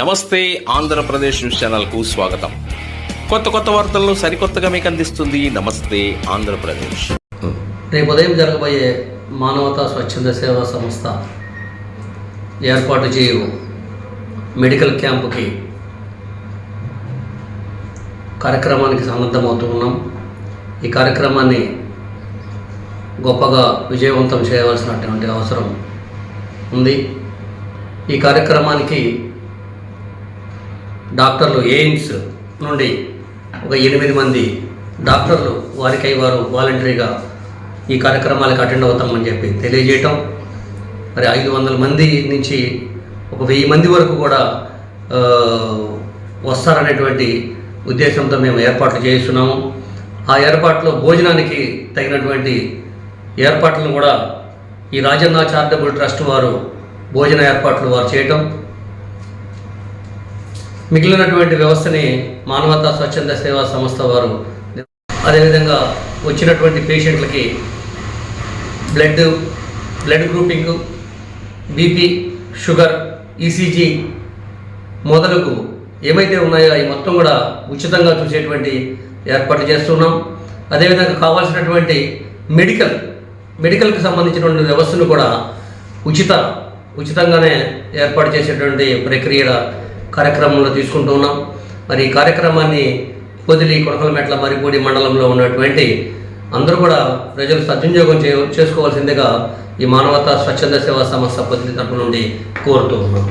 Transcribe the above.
నమస్తే ఆంధ్రప్రదేశ్ న్యూస్ ఛానల్కు స్వాగతం. కొత్త కొత్త వార్తలను సరికొత్తగా మీకు అందిస్తుంది నమస్తే ఆంధ్రప్రదేశ్. రేపు ఉదయం జరగబోయే మానవతా స్వచ్ఛంద సేవా సంస్థ ఏర్పాటు చేయు మెడికల్ క్యాంపుకి కార్యక్రమానికి సన్నద్ధమవుతూ ఉన్నాం. ఈ కార్యక్రమాన్ని గొప్పగా విజయవంతం చేయవలసినటువంటి అవసరం ఉంది. ఈ కార్యక్రమానికి డాక్టర్లు ఎయిమ్స్ నుండి ఒక ఎనిమిది మంది డాక్టర్లు వారికై వారు వాలంటరీగా ఈ కార్యక్రమాలకు అటెండ్ అవుతామని చెప్పి తెలియజేయటం. మరి ఐదు వందల మంది నుంచి ఒక వెయ్యి మంది వరకు కూడా వస్తారనేటువంటి ఉద్దేశంతో మేము ఏర్పాట్లు చేస్తున్నాము. ఆ ఏర్పాట్లో భోజనానికి తగినటువంటి ఏర్పాట్లను కూడా ఈ రాజన్న చారిటబుల్ ట్రస్ట్ వారు భోజన ఏర్పాట్లు వారు చేయటం. మిగిలినటువంటి వ్యవస్థని మానవతా స్వచ్ఛంద సేవా సంస్థ వారు అదేవిధంగా వచ్చినటువంటి పేషెంట్లకి blood blood grouping BP sugar ECG మొదలగు ఏమైతే ఉన్నాయో అవి మొత్తం కూడా ఉచితంగా చూసేటువంటి ఏర్పాట్లు చేస్తున్నాం. అదేవిధంగా కావాల్సినటువంటి మెడికల్ మెడికల్కి సంబంధించినటువంటి వ్యవస్థను కూడా ఉచిత ఉచితంగానే ఏర్పాటు చేసేటువంటి ప్రక్రియ కార్యక్రమంలో తీసుకుంటూ ఉన్నాం. మరి ఈ కార్యక్రమాన్ని పొదిలి కొడకలమెట్ల మరిపూడి మండలంలో ఉన్నటువంటి అందరూ కూడా ప్రజలు సద్వినియోగం చే చేసుకోవాల్సిందిగా ఈ మానవతా స్వచ్ఛంద సేవా సంస్థ పొదిలి తరపు నుండి కోరుతూ ఉన్నాం.